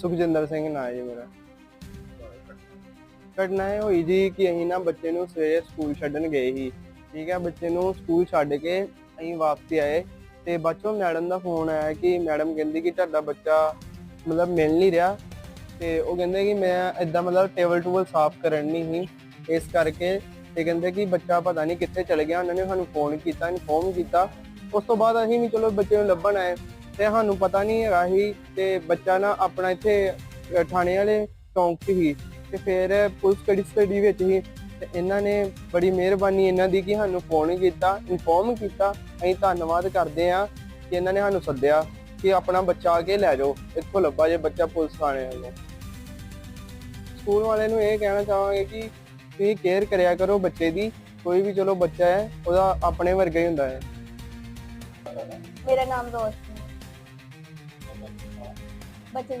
ਸੁਖਜਿੰਦਰ ਸਿੰਘ ਨਾਂ ਹੈ ਜੀ ਮੇਰਾ। ਘਟਨਾ ਇਹ ਹੋਈ ਜੀ ਕਿ ਅਸੀਂ ਨਾ ਬੱਚੇ ਨੂੰ ਸਵੇਰੇ ਸਕੂਲ ਛੱਡਣ ਗਏ ਸੀ। ਠੀਕ ਹੈ, ਬੱਚੇ ਨੂੰ ਸਕੂਲ ਛੱਡ ਕੇ ਅਸੀਂ ਵਾਪਸ ਆਏ ਤੇ ਬੱਚੋਂ ਮੈਡਮ ਦਾ ਫੋਨ ਆਇਆ ਕਿ ਮੈਡਮ ਕਹਿੰਦੀ ਕਿ ਤੁਹਾਡਾ ਬੱਚਾ ਮਤਲਬ ਮਿਲ ਨਹੀਂ ਰਿਹਾ ਤੇ ਉਹ ਕਹਿੰਦੇ ਕਿ ਮੈਂ ਇਦਾਂ ਮਤਲਬ ਟੇਬਲ ਟੂਬਲ ਸਾਫ਼ ਕਰਨ ਨਹੀਂ ਸੀ। ਇਸ ਕਰਕੇ ਤੇ ਕਹਿੰਦੇ ਕਿ ਬੱਚਾ ਪਤਾ ਨਹੀਂ ਕਿੱਥੇ ਚਲ ਗਿਆ, ਉਹਨਾਂ ਨੇ ਸਾਨੂੰ ਫੋਨ ਕੀਤਾ, ਇਨਫੋਰਮ ਕੀਤਾ। ਉਸ ਤੋਂ ਬਾਅਦ ਅਸੀਂ ਵੀ ਚਲੋ ਬੱਚੇ ਨੂੰ ਲੱਭਣ ਆਏ। ਤੇ ਸਾਨੂੰ ਪਤਾ ਨਹੀਂ ਹੈਗਾ ਸੀ ਤੇ ਬੱਚਾ ਨਾ ਆਪਣਾ ਇੱਥੇ ਅਹ, ਥਾਣੇ ਵਾਲੇ ਚੌਂਕ 'ਚ ਹੀ ਤੇ ਫਿਰ ਪੁਲਿਸ ਕੜੀ ਸਟੱਡੀ ਵਿੱਚ ਹੀ ਤੇ ਇਹਨਾਂ ਨੇ ਬੜੀ ਮਿਹਰਬਾਨੀ ਇਹਨਾਂ ਦੀ ਕਿ ਸਾਨੂੰ ਫੋਨ ਕੀਤਾ ਇਨਫੋਰਮ ਕੀਤਾ। ਅਸੀਂ ਧੰਨਵਾਦ ਕਰਦੇ ਹਾਂ ਕਿ ਇਹਨਾਂ ਨੇ ਸਾਨੂੰ ਸੱਦਿਆ ਕਿ ਆਪਣਾ ਬੱਚਾ ਆ ਕੇ ਲੈ ਜਾਓ ਇੱਥੋਂ ਲੱਭਾ ਜੇ ਬੱਚਾ ਪੁਲਿਸ ਥਾਣੇ ਵਾਲੇ। ਸਕੂਲ ਵਾਲਿਆਂ ਨੂੰ ਇਹ ਕਹਿਣਾ ਚਾਹਾਂਗੇ ਕਿ ਤੁਸੀਂ ਕੇਅਰ ਕਰਿਆ ਕਰੋ ਬੱਚੇ ਦੀ ਕੋਈ ਵੀ ਚਲੋ ਬੱਚਾ ਹੈ ਉਹਦਾ ਆਪਣੇ ਵਰਗਾ ਹੀ ਹੁੰਦਾ ਹੈ। ਮੇਰਾ ਨਾਮ ਰੋਸ਼ਨੀ ਬੱਚੇ ਦਾ